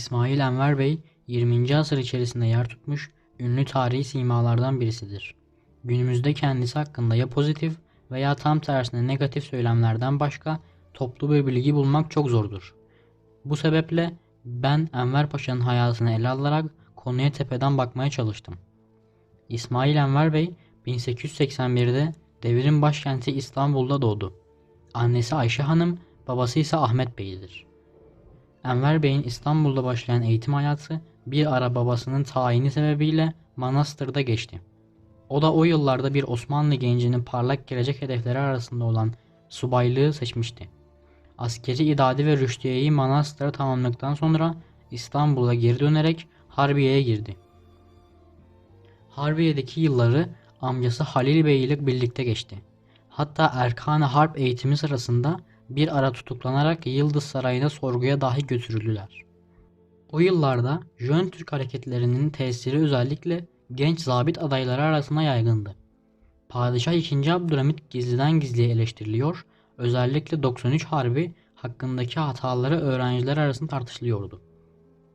İsmail Enver Bey 20. asır içerisinde yer tutmuş ünlü tarihi simalardan birisidir. Günümüzde kendisi hakkında ya pozitif veya tam tersine negatif söylemlerden başka toplu bir bilgi bulmak çok zordur. Bu sebeple ben Enver Paşa'nın hayatını ele alarak konuya tepeden bakmaya çalıştım. İsmail Enver Bey 1881'de devrin başkenti İstanbul'da doğdu. Annesi Ayşe Hanım, babası ise Ahmet Bey'dir. Enver Bey'in İstanbul'da başlayan eğitim hayatı bir ara babasının tayini sebebiyle Manastır'da geçti. O da o yıllarda bir Osmanlı gencinin parlak gelecek hedefleri arasında olan subaylığı seçmişti. Askeri idadi ve rüştiyeyi Manastır'a tamamladıktan sonra İstanbul'a geri dönerek Harbiye'ye girdi. Harbiye'deki yılları amcası Halil Bey ile birlikte geçti. Hatta Erkan-ı Harp eğitimi sırasında bir ara tutuklanarak Yıldız Sarayı'na sorguya dahi götürüldüler. O yıllarda Jön Türk hareketlerinin tesiri özellikle genç zabit adayları arasında yaygındı. Padişah 2. Abdülhamit gizliden gizliye eleştiriliyor, özellikle 93 Harbi hakkındaki hataları öğrenciler arasında tartışılıyordu.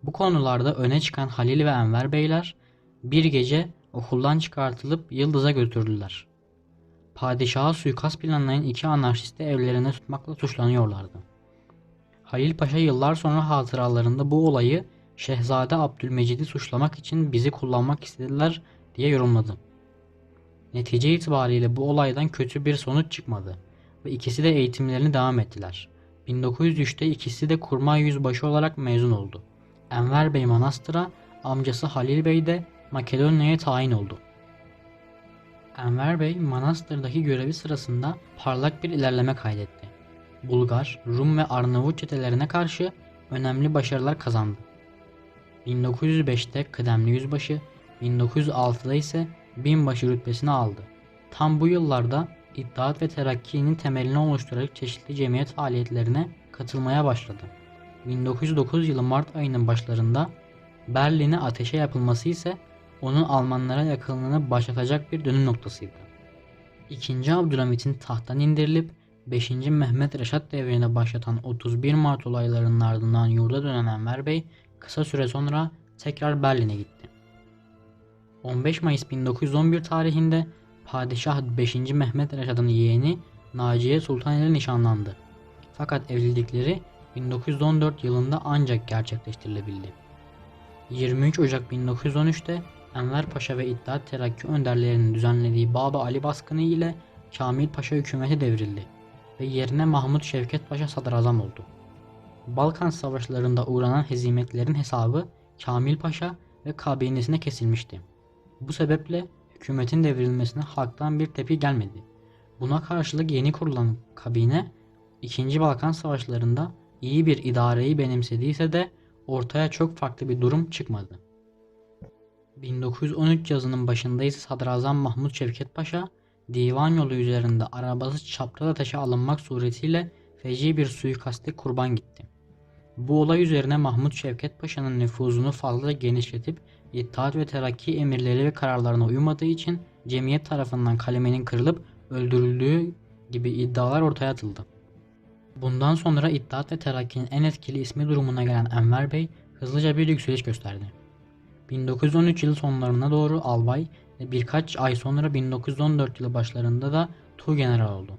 Bu konularda öne çıkan Halil ve Enver Beyler bir gece okuldan çıkartılıp Yıldız'a götürüldüler. Padişaha suikast planlayan iki anarşisti evlerinde tutmakla suçlanıyorlardı. Halil Paşa yıllar sonra hatıralarında bu olayı Şehzade Abdülmecid'i suçlamak için bizi kullanmak istediler diye yorumladı. Netice itibariyle bu olaydan kötü bir sonuç çıkmadı ve ikisi de eğitimlerini devam ettiler. 1903'te ikisi de kurmay yüzbaşı olarak mezun oldu. Enver Bey Manastır'a, amcası Halil Bey de Makedonya'ya tayin oldu. Enver Bey Manastır'daki görevi sırasında parlak bir ilerleme kaydetti. Bulgar, Rum ve Arnavut çetelerine karşı önemli başarılar kazandı. 1905'te kıdemli yüzbaşı, 1906'da ise binbaşı rütbesini aldı. Tam bu yıllarda İttihat ve Terakki'nin temelini oluşturarak çeşitli cemiyet faaliyetlerine katılmaya başladı. 1909 yılı Mart ayının başlarında Berlin'e ateşe yapılması ise onun Almanlara yakınlığını başlatacak bir dönüm noktasıydı. İkinci Abdülhamit'in tahttan indirilip 5. Mehmet Reşat devrine başlatan 31 Mart olaylarının ardından yurda dönen Enver Bey kısa süre sonra tekrar Berlin'e gitti. 15 Mayıs 1911 tarihinde Padişah 5. Mehmet Reşat'ın yeğeni Naciye Sultan ile nişanlandı. Fakat evlilikleri 1914 yılında ancak gerçekleştirilebildi. 23 Ocak 1913'te Enver Paşa ve İttihat Terakki önderlerinin düzenlediği Baba Ali baskını ile Kamil Paşa hükümeti devrildi ve yerine Mahmut Şevket Paşa sadrazam oldu. Balkan savaşlarında uğranan hezimetlerin hesabı Kamil Paşa ve kabinesine kesilmişti. Bu sebeple hükümetin devrilmesine halktan bir tepki gelmedi. Buna karşılık yeni kurulan kabine 2. Balkan Savaşlarında iyi bir idareyi benimsediyse de ortaya çok farklı bir durum çıkmadı. 1913 yazının başında ise Sadrazam Mahmut Şevket Paşa divan yolu üzerinde arabası çapraz ateşe alınmak suretiyle feci bir suikaste kurban gitti. Bu olay üzerine Mahmut Şevket Paşa'nın nüfuzunu fazla genişletip İttihat ve Terakki emirleri ve kararlarına uymadığı için cemiyet tarafından kalemenin kırılıp öldürüldüğü gibi iddialar ortaya atıldı. Bundan sonra İttihat ve Terakki'nin en etkili ismi durumuna gelen Enver Bey hızlıca bir yükseliş gösterdi. 1913 yılı sonlarına doğru albay ve birkaç ay sonra 1914 yılı başlarında da Tuğgeneral oldu.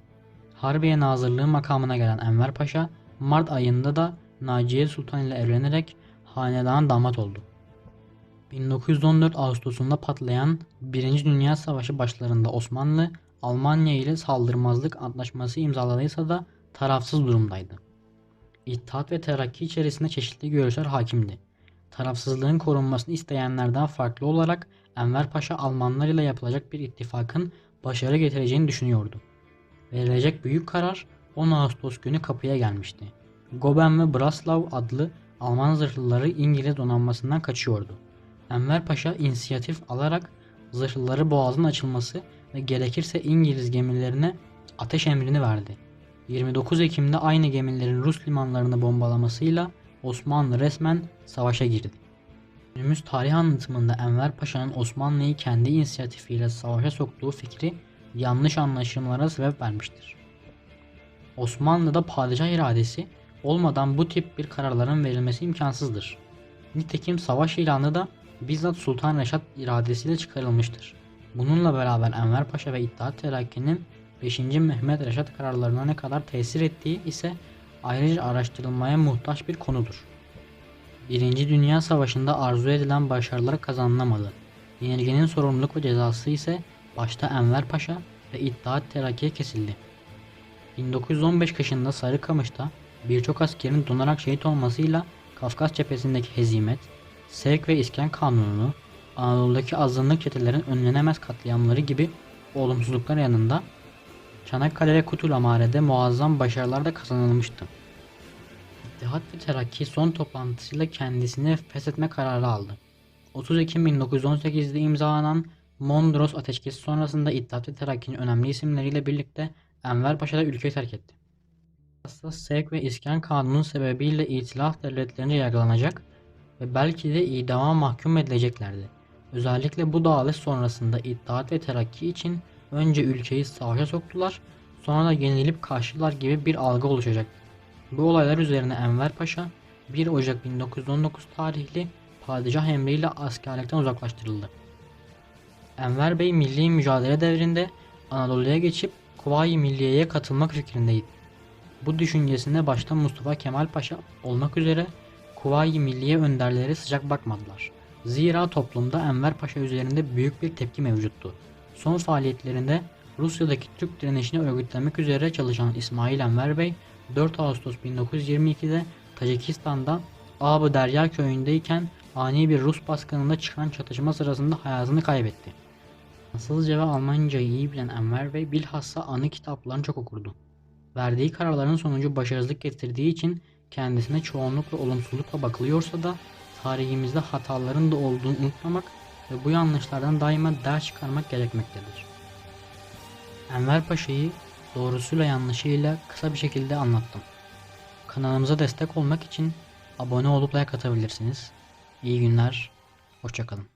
Harbiye Nazırlığı makamına gelen Enver Paşa Mart ayında da Naciye Sultan ile evlenerek hanedan damat oldu. 1914 Ağustos'unda patlayan 1. Dünya Savaşı başlarında Osmanlı, Almanya ile saldırmazlık antlaşması imzaladıysa da tarafsız durumdaydı. İttihat ve Terakki içerisinde çeşitli görüşler hakimdi. Tarafsızlığın korunmasını isteyenlerden farklı olarak Enver Paşa Almanlar ile yapılacak bir ittifakın başarı getireceğini düşünüyordu. Verilecek büyük karar 10 Ağustos günü kapıya gelmişti. Goben ve Braslav adlı Alman zırhlıları İngiliz donanmasından kaçıyordu. Enver Paşa inisiyatif alarak zırhlıları boğazın açılması ve gerekirse İngiliz gemilerine ateş emrini verdi. 29 Ekim'de aynı gemilerin Rus limanlarını bombalamasıyla Osmanlı resmen savaşa girdi. Günümüz tarih anlatımında Enver Paşa'nın Osmanlı'yı kendi inisiyatifiyle savaşa soktuğu fikri yanlış anlaşılmalara sebep vermiştir. Osmanlı'da padişah iradesi olmadan bu tip bir kararların verilmesi imkansızdır. Nitekim savaş ilanı da bizzat Sultan Reşat iradesiyle çıkarılmıştır. Bununla beraber Enver Paşa ve İttihat Terakki'nin 5. Mehmet Reşat kararlarına ne kadar tesir ettiği ise ayrıca araştırılmaya muhtaç bir konudur. Birinci Dünya Savaşı'nda arzu edilen başarılar kazanılamadı. Yenilginin sorumluluk ve cezası ise başta Enver Paşa ve İttihat Terakki'ye kesildi. 1915 kışında Sarıkamış'ta birçok askerin donarak şehit olmasıyla Kafkas cephesindeki hezimet, sevk ve iskan kanununu, Anadolu'daki azınlık çetelerin önlenemez katliamları gibi olumsuzluklar yanında Çanakkale Kutulamare'de muazzam başarılar da kazanılmıştı. İttihat ve Terakki son toplantısıyla kendisini feshetme kararı aldı. 30 Ekim 1918'de imzalanan Mondros Ateşkesi sonrasında İttihat ve Terakki'nin önemli isimleriyle birlikte Enver Paşa da ülkeyi terk etti. Hassas sevk ve iskan kanunu sebebiyle itilaf devletlerince yargılanacak ve belki de idama mahkum edileceklerdi. Özellikle bu dağılış sonrasında İttihat ve Terakki için önce ülkeyi savaşa soktular, sonra da yenilip karşılar gibi bir algı oluşacak. Bu olaylar üzerine Enver Paşa 1 Ocak 1919 tarihli padişah emriyle askerlikten uzaklaştırıldı. Enver Bey milli mücadele devrinde Anadolu'ya geçip Kuvayi Milliye'ye katılmak fikrindeydi. Bu düşüncesine başta Mustafa Kemal Paşa olmak üzere Kuvayi Milliye önderleri sıcak bakmadılar. Zira toplumda Enver Paşa üzerinde büyük bir tepki mevcuttu. Son faaliyetlerinde Rusya'daki Türk direnişini örgütlemek üzere çalışan İsmail Enver Bey 4 Ağustos 1922'de Tacikistan'da Abı Derya köyündeyken ani bir Rus baskınında çıkan çatışma sırasında hayatını kaybetti. Fransızca ve Almancayı iyi bilen Enver Bey bilhassa anı kitaplarını çok okurdu. Verdiği kararların sonucu başarısızlık getirdiği için kendisine çoğunlukla olumsuzlukla bakılıyorsa da tarihimizde hataların da olduğunu unutmamak ve bu yanlışlardan daima ders çıkarmak gerekmektedir. Enver Paşa'yı doğrusuyla yanlışıyla kısa bir şekilde anlattım. Kanalımıza destek olmak için abone olup like atabilirsiniz. İyi günler, hoşçakalın.